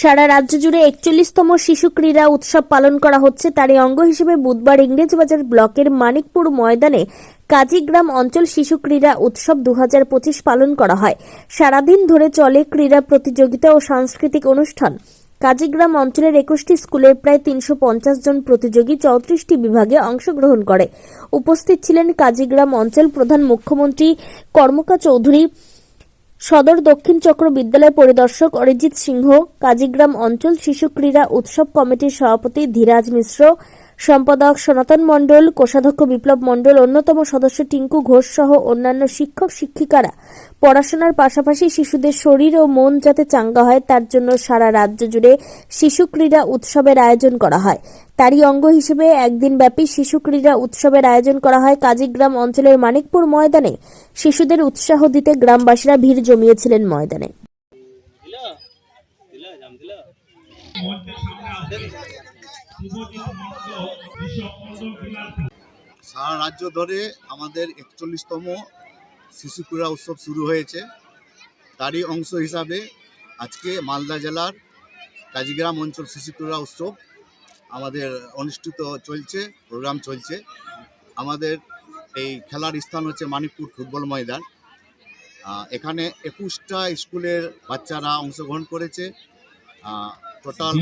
সারা রাজ্য জুড়ে একচল্লিশতম শিশু ক্রীড়া উৎসব পালন করা হচ্ছে। তারই অঙ্গ হিসেবে বুধবার ইংরেজবাজার ব্লকের মানিকপুর ময়দানে কাজীগ্রাম অঞ্চল শিশু ক্রীড়া উৎসব দুহাজার পঁচিশ পালন করা হয়। সারাদিন ধরে চলে ক্রীড়া প্রতিযোগিতা ও সাংস্কৃতিক অনুষ্ঠান। কাজীগ্রাম অঞ্চলের একুশটি স্কুলের প্রায় তিনশো পঞ্চাশ জন প্রতিযোগী চৌত্রিশটি বিভাগে অংশগ্রহণ করে। উপস্থিত ছিলেন কাজীগ্রাম অঞ্চল প্রধান মুখ্যমন্ত্রী কর্মকা চৌধুরী সদর দক্ষিণ চক্র বিদ্যালয় পরিদর্শক অরিজিৎ সিংহ, কাজীগ্রাম অঞ্চল শিশু ক্রীড়া উৎসব কমিটির সভাপতি ধীরাজ মিশ্র সম্পাদক সনাতন মণ্ডল, কোষাধ্যক্ষ বিপ্লব মণ্ডল, অন্যতম সদস্য টিঙ্কু ঘোষ সহ অন্যান্য শিক্ষক, শিক্ষিকারা। পড়াশোনার পাশাপাশি শিশুদের শরীর ও মন যাতে চাঙ্গা হয়, তার জন্য সারা রাজ্য জুড়ে শিশু ক্রীড়া উৎসবের আয়োজন করা হয়। তারই অঙ্গ হিসেবে একদিন ব্যাপী শিশু ক্রীড়া উৎসবের আয়োজন করা হয় কাজীগ্রাম অঞ্চলের মানিকপুর ময়দানে। শিশুদের উৎসাহ দিতে গ্রামবাসীরা ভিড় জমিয়েছিলেন ময়দানে। সারা রাজ্য ধরে আমাদের একচল্লিশতম শিশু ক্রীড়া উৎসব শুরু হয়েছে। তারই অংশ হিসাবে আজকে মালদা জেলার কাজীগ্রাম অঞ্চল শিশু ক্রীড়া উৎসব আমাদের অনুষ্ঠিত চলছে প্রোগ্রাম চলছে। আমাদের এই খেলার স্থান হচ্ছে মানিকপুর ফুটবল ময়দান। এখানে একুশটা স্কুলের বাচ্চারা অংশগ্রহণ করেছে। টোটাল